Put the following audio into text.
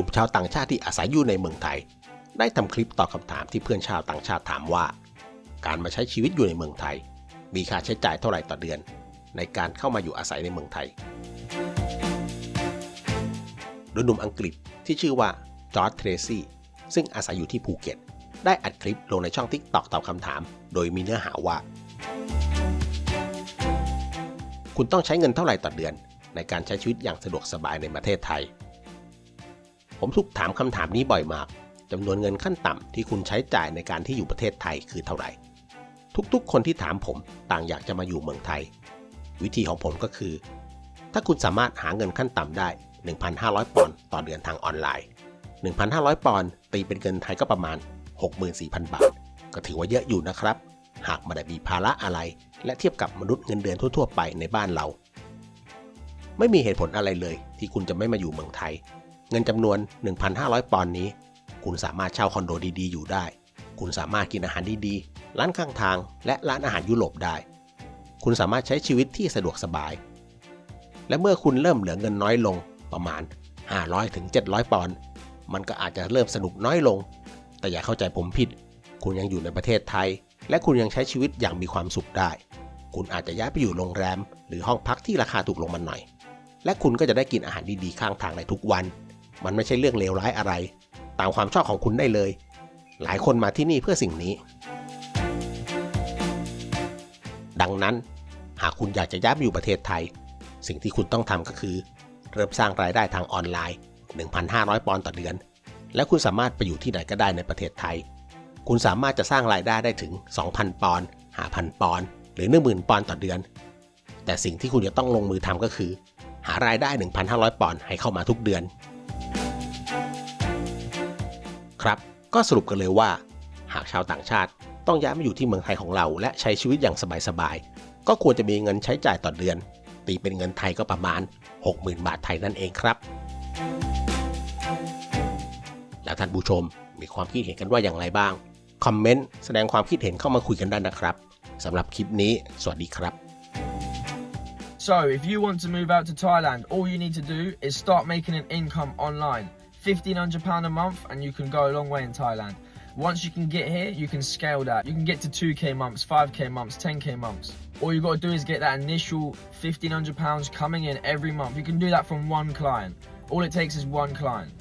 ุ่มชาวต่างชาติที่อาศัยอยู่ในเมืองไทย ได้ทำคลิปตอบคำถามที่เพื่อนชาวต่างชาติถามว่า การมาใช้ชีวิตอยู่ในเมืองไทย มีค่าใช้จ่ายเท่าไหร่ต่อเดือน ในการเข้ามาอยู่อาศัยในเมืองไทย โดยหนุ่มอังกฤษที่ชื่อว่าจอร์จเทรซี่ซึ่งอาศัยอยู่ที่ภูเก็ต ได้อัดคลิปลงในช่องทิกตอกตอบคำถาม โดยมีเนื้อหาว่า คุณต้องใช้เงินเท่าไหร่ต่อเดือน ในการใช้ชีวิตอย่างสะดวกสบายในประเทศไทย ผมถูกถามคำถามนี้บ่อยมากจำนวนเงินขั้นต่ำที่คุณใช้จ่ายในการที่อยู่ประเทศไทยคือเท่าไหร่ ทุกๆ คนที่ถามผมต่างอยากจะมาอยู่เมืองไทย วิธีของผมก็คือ ถ้าคุณสามารถหาเงินขั้นต่ำได้ 1,500 ปอนด์ต่อเดือนทางออนไลน์ 1,500 ปอนด์ตีเป็นเงินไทยก็ประมาณ 64,000 บาท ก็ถือว่าเยอะอยู่นะครับ หากไม่ได้มีภาระอะไร และเทียบกับมนุษย์เงินเดือนทั่ว ๆ ไปในบ้านเรา ไม่มีเหตุผลอะไรเลยที่คุณจะไม่มาอยู่เมืองไทย เงินจำนวน 1,500 ปอนด์นี้ คุณสามารถเช่าคอนโดดีๆ อยู่ได้ คุณสามารถกินอาหารดีๆ ร้านข้างทาง และร้านอาหารยุโรปได้ คุณสามารถใช้ชีวิตที่สะดวกสบาย และเมื่อคุณเริ่มเหลือเงินน้อยลงประมาณ 500ถึง700ปอนด์ มันก็อาจจะเริ่มสนุกน้อยลง แต่อย่าเข้าใจผมผิด คุณยังอยู่ในประเทศไทย และคุณยังใช้ชีวิตอย่างมีความสุขได้ คุณอาจจะย้ายไปอยู่โรงแรม หรือห้องพักที่ราคาถูกลงมาหน่อย และคุณก็จะได้กินอาหารดีๆข้างทางในทุกวัน มันไม่ใช่เรื่องเลวร้ายอะไร ตามความชอบของคุณได้เลย หลายคนมาที่นี่เพื่อสิ่งนี้ ดังนั้น หากคุณอยากจะย้ายไปอยู่ประเทศไทย สิ่งที่คุณต้องทำก็คือ เริ่มสร้างรายได้ทางออนไลน์ 1,500 ปอนด์ต่อเดือน และคุณสามารถไปอยู่ที่ไหนก็ได้ในประเทศไทย คุณสามารถจะสร้างรายได้ได้ถึง 2,000 ปอนด์5,000 ปอนด์หรือ 10,000 ปอนด์ต่อเดือน แต่สิ่งที่คุณจะต้องลงมือทำก็คือ หารายได้ 1,500 ปอนด์ให้เข้ามาทุกเดือน ครับ ก็สรุปกันเลยว่า หากชาวต่างชาติต้องย้ายมาอยู่ที่เมืองไทยของเรา และใช้ชีวิตอย่างสบายๆ ก็ควรจะมีเงินใช้จ่ายต่อเดือน ตีเป็นเงินไทยก็ประมาณ 60,000 บาทไทยนั่นเองครับ แล้วท่านผู้ชมมีความคิดเห็นกันว่าอย่างไรบ้าง คอมเมนต์แสดงความคิดเห็นเข้ามาคุยกันได้นะครับสำหรับคลิปนี้ สวัสดีครับ So, if you want to move out to Thailand, all you need to do is start making an income online. £1,500 a month, and you can go a long way in Thailand. Once you can get here, you can scale that. You can get to 2k months, 5k months, 10k months. All you got to do is get that initial £1,500 coming in every month. You can do that from one client. All it takes is one client.